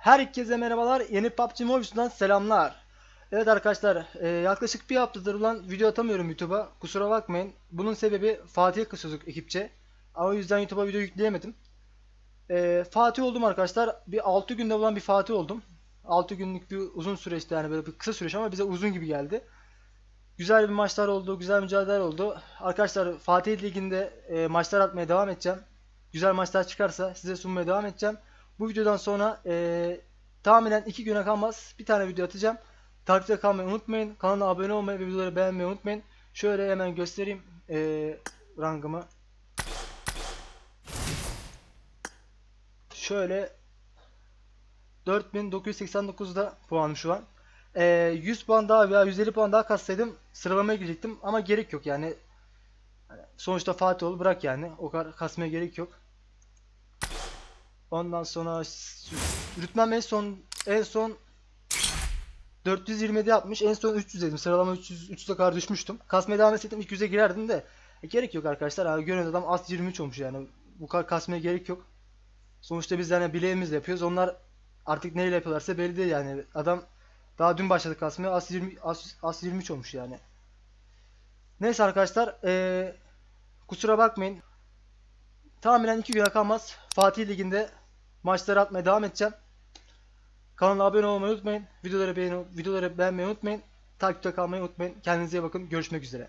Herkese merhabalar. Yeni PUBG Mobile'dan selamlar. Evet arkadaşlar, e, yaklaşık bir haftadır ulan video atamıyorum YouTube'a. Kusura bakmayın. Bunun sebebi Fatih'e kısıyorduk ekipçe. Ama o yüzden YouTube'a video yükleyemedim. E, Fatih oldum arkadaşlar. Bir 6 günde olan bir Fatih oldum. 6 günlük bir uzun süreçti yani böyle bir kısa süreç ama bize uzun gibi geldi. Güzel bir maçlar oldu, güzel mücadeleler oldu. Arkadaşlar Fatih Ligi'nde e, maçlar atmaya devam edeceğim. Güzel maçlar çıkarsa size sunmaya devam edeceğim. Bu videodan sonra e, tahminen 2 güne kalmaz bir tane video atacağım. Takipte kalmayı unutmayın. Kanala abone olmayı ve videoları beğenmeyi unutmayın. Şöyle hemen göstereyim e, rangımı. Şöyle 4989'da puanım şu an. E, 100 puan daha veya 150 puan daha katsaydım sıralamaya girecektim ama gerek yok yani. Hani Sonuçta Fatih ol bırak yani. O kadar kasmaya gerek yok. Ondan sonra rütbem en son en son 427 yapmış. En son 300 dedim. Sıralama 300 300'e kadar düşmüştüm. Kasmaya devam etseydim 200'e girerdim de. E, gerek yok arkadaşlar. Yani gören adam az 23 olmuş yani. Bu kadar kasmaya gerek yok. Sonuçta biz yani bileğimizle yapıyoruz. Onlar artık neyle yapıyorlarsa belli değil yani. Adam daha dün başladı kasmaya. Az 20 az, az 23 olmuş yani. Neyse arkadaşlar, eee, kusura bakmayın. Tahminen 2 güne kalmaz. Fatih Ligi'nde maçları atmaya devam edeceğim. Kanala abone olmayı unutmayın. Videoları beğeni, videoları beğenmeyi unutmayın. Takipte kalmayı unutmayın. Kendinize iyi bakın. Görüşmek üzere.